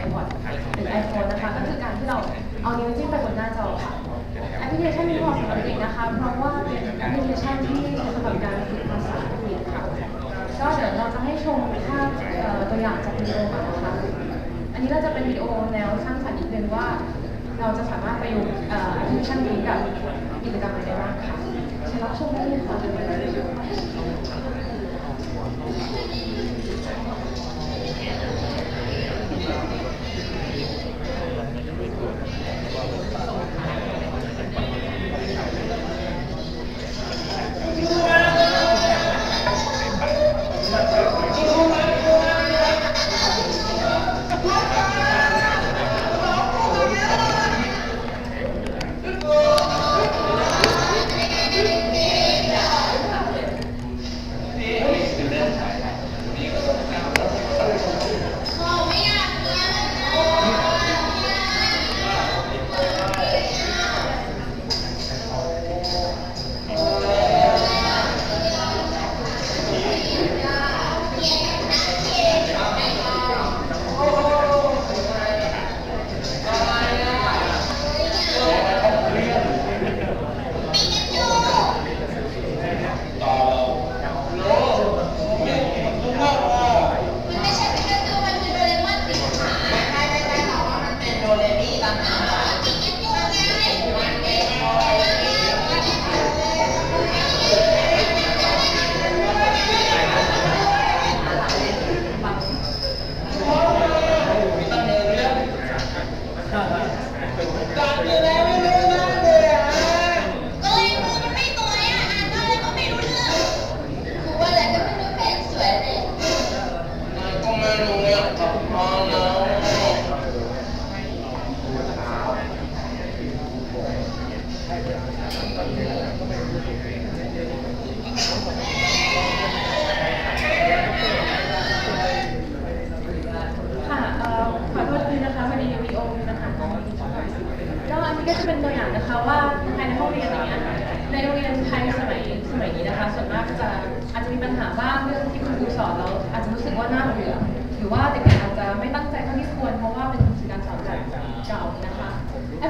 iPod หรือ iPhone นะคะก็คือการที่เราเอานิ้วจิ้มไปบนหน้าจอค่ะแอปพลิเคชันนี้เหมาะสำหรับเด็กนะคะ เพราะว่าเป็นแอปพลิเคชันที่ใช้สำหรับการฝึกภาษาอังกฤษค่ะก็เดี๋ยวเราจะให้ชมภาพเอ่อตัวอย่างจากวิดีโอก่อนนะคะอันนี้เราจะเป็นวิดีโอแนวสร้างสรรค์นิดนึงว่า เราจะสามารถประยุกต์เอ่อแอปพลิเคชันนี้กับกิจกรรมอะไรได้บ้างค่ะเชิญรับชมได้เลยค่ะ โดเรมอนมันไม่สวยอะอ่านอะไรก็ไม่รู้เรื่องกูว่าอะไรก็ไม่รู้เพลงสวยเลยก็ไม่รู้อยากกลับบ้าแล้ว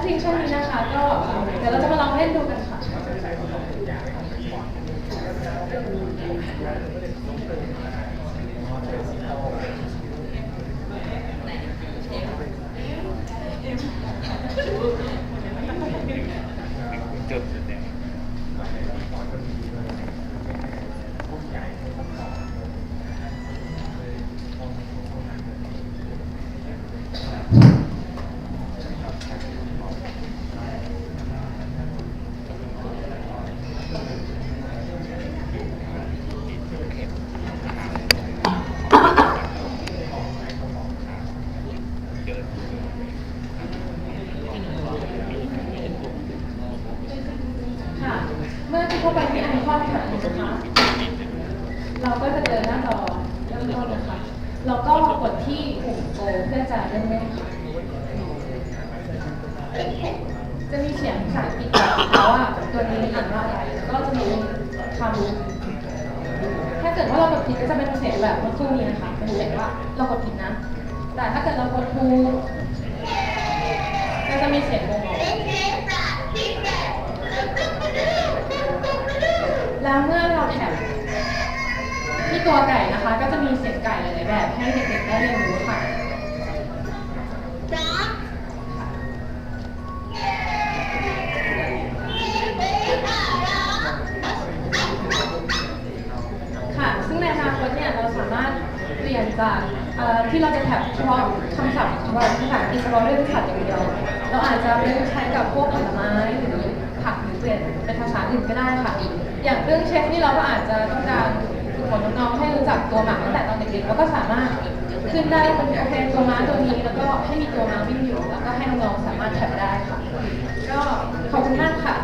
แอปพลิเคชันนี้นะคะก็เดี๋ยวเราจะมาลองเล่นดูกันค่ะ จุดเนี่ย ค่ะ เมื่อที่เข้าไปที่ไอคอนค่ะนะคะ เราก็จะเจอหน้าจอเริ่มต้นเลยค่ะเราก็กดที่ปุ่มโกเพื่อจะเริ่มเล่นค่ะจะมีเสียงภาษาอังกฤษบว่าตัวนี้อ่านว่าอะไรแล้วก็จะมีคำถ้าเกิดว่าเรากดผิดก็จะเป็นเสียงแบบเมื่อครู่นี้นะคะเป็นเสียงว่าเรากดผิดนะ แต่ถ้าเกิดเรากดถูกก็จะมีเสียงงงๆแล้วเมื่อ ตัวไก่นะคะ ก็จะมีเสียงไก่หลายๆแบบ ให้เด็กๆได้เรียนรู้ค่ะค่ะ ซึ่งในอนาคตเนี่ยเราสามารถเปลี่ยนจากที่เราจะแท็บเฉพาะคำศัพท์เฉพาะภาษาอังกฤษเฉพาะเรื่องสัตว์อย่างเดียว เราอาจจะไปใช้กับพวกผลไม้หรือผักหรือเปลี่ยนเป็นภาษาอื่นก็ได้ค่ะ อย่างเรื่องเชฟนี่เราก็อาจจะต้องการ ของน้องๆให้รู้จักตัวหมาตั้งแต่ตอนเด็กๆแล้วก็สามารถขึ้นได้เป็นโอเคตัวม้าตัวนี้แล้วก็ให้มีตัวม้าวิ่งอยู่แล้วก็ให้น้องๆสามารถแท็บได้ค่ะก็ขอบคุณมากค่ะ